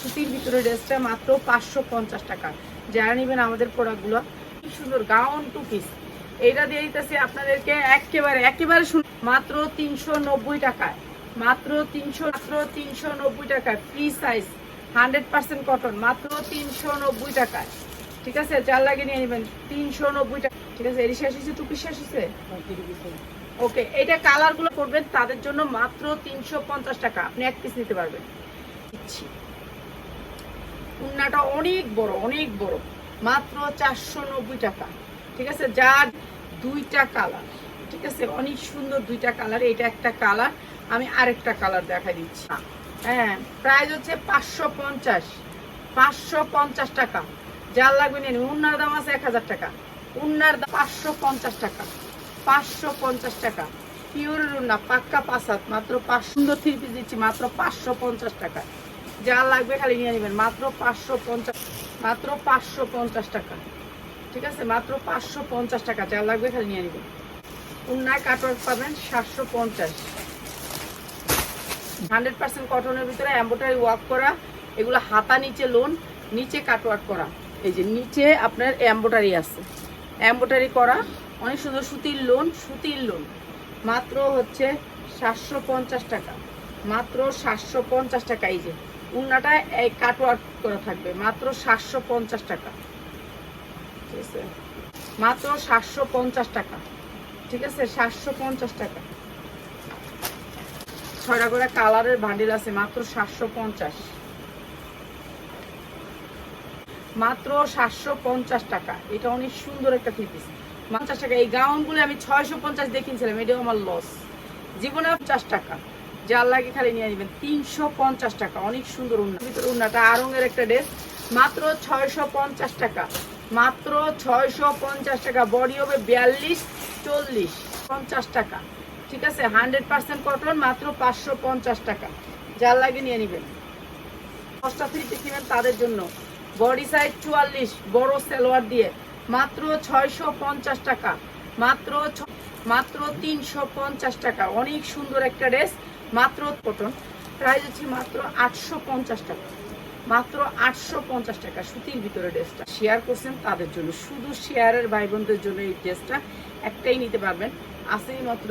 সুতির ভিতরে ড্রেসটা মাত্র পাঁচশো পঞ্চাশ টাকা। যারা নেবেন আমাদের প্রোডাক্টগুলো কি সুন্দর গাউন টু পিস এইটা দিয়ে দিতেছি আপনাদেরকে একেবারে একেবারে মাত্র তিনশো নব্বই টাকায়। মাত্র তিনশো মাত্র তিনশো নব্বই টাকায় free size hundred percent cotton মাত্র তিনশো নব্বই টাকায়। ঠিক আছে? চার লাগে নিয়ে নেবেন, তিনশো নব্বই টাকা। ঠিক আছে? এর শেষ হয়েছে টুপি শেষ ওকে এটা কালারগুলো করবেন তাদের জন্য মাত্র তিনশো পঞ্চাশ টাকা। আপনি এক পিস নিতে পারবেন। উন্নাটা অনেক বড় অনেক বড়। মাত্র চারশো নব্বই টাকা। ঠিক আছে? যার দুইটা কালার ঠিক আছে? অনেক সুন্দর দুইটা কালার এটা একটা কালার আমি আরেকটা কালার দেখা দিচ্ছি। হ্যাঁ প্রাইস হচ্ছে পাঁচশো পঞ্চাশ। পাঁচশো পঞ্চাশ টাকা। যার লাগবে নিন উন্নার দাম আছে এক হাজার টাকা। উন্নার দাম পাঁচশো পঞ্চাশ টাকা। পাঁচশো পঞ্চাশ টাকা। পিওর উন্না, পাক্কা পাসাত মাত্র পাঁচ সুন্দর থ্রি পিস দিচ্ছি। মাত্র পাঁচশো পঞ্চাশ টাকা। যা লাগবে খালি নিয়ে নেবেন। মাত্র পাঁচশো পঞ্চাশ, মাত্র পাঁচশো পঞ্চাশ টাকা। ঠিক আছে? মাত্র পাঁচশো পঞ্চাশ টাকা যা লাগবে খালি নিয়ে নেবেন। উন্নায় কাটওয়ার্ক পাবেন সাতশো পঞ্চাশ। হান্ড্রেড পার্সেন্ট কটনের ভিতরে এম্বোটারি ওয়ার্ক করা, এগুলো হাতা নিচে লোন, নিচে কাটওয়ার্ক করা। এই যে নিচে আপনার এম্বোটারি আছে। এম্বোটারি করা, অনেক সুন্দর সুতির লোন সুতির লোন। মাত্র হচ্ছে সাতশো পঞ্চাশ টাকা। মাত্র সাতশো পঞ্চাশ টাকা এই যে। উন্নাটা এই কাটওয়ার্ক করা থাকবে। মাত্র সাতশো পঞ্চাশ টাকা। ঠিক আছে? মাত্র সাতশো পঞ্চাশ টাকা। ঠিক আছে? সাতশো পঞ্চাশ টাকা। ছয়টা করে কালারের আছে, মাত্র সাতশো পঞ্চাশ। মাত্র সাতশো পঞ্চাশ টাকা। এটা অনেক সুন্দর একটা থ্রি পঞ্চাশ টাকা। এই গাউনগুলো আমি ছয়শো পঞ্চাশ দেখিয়েছিলাম এটাও আমার লস জীবনে পঞ্চাশ টাকা। যার লাগে খালি নিয়ে নেবেন তিনশো পঞ্চাশ টাকা। অনেক সুন্দর উন্না। ভিতরে উন্নাটা আরঙের একটা ড্রেস। মাত্র ছয়শো পঞ্চাশ টাকা। মাত্র ছয়শো পঞ্চাশ টাকা। বডি হবে বিয়াল্লিশ, চল্লিশ। পঞ্চাশ টাকা। ঠিক আছে? হান্ড্রেড পার্সেন্ট কটন, মাত্র পাঁচশো পঞ্চাশ টাকা। যার লাগে নিয়ে নেবেন। দশটা থ্রি পিস তাদের জন্য। বডি সাইজ চুয়াল্লিশ, বড় সালোয়ার দিয়ে। মাত্র ছয়শো পঞ্চাশ টাকা। মাত্র মাত্র তিনশো পঞ্চাশ টাকা। অনেক সুন্দর একটা ড্রেস, মাত্র কটন প্রাইস হচ্ছে মাত্র আটশো পঞ্চাশ টাকা। মাত্র আটশো পঞ্চাশ টাকা সুতির ভিতরে ড্রেসটা। শেয়ার করছেন তাদের জন্য। শুধু শেয়ারের ভাই বোনদের জন্য এই ড্রেসটা একটাই নিতে পারবেন। আসেই মাত্র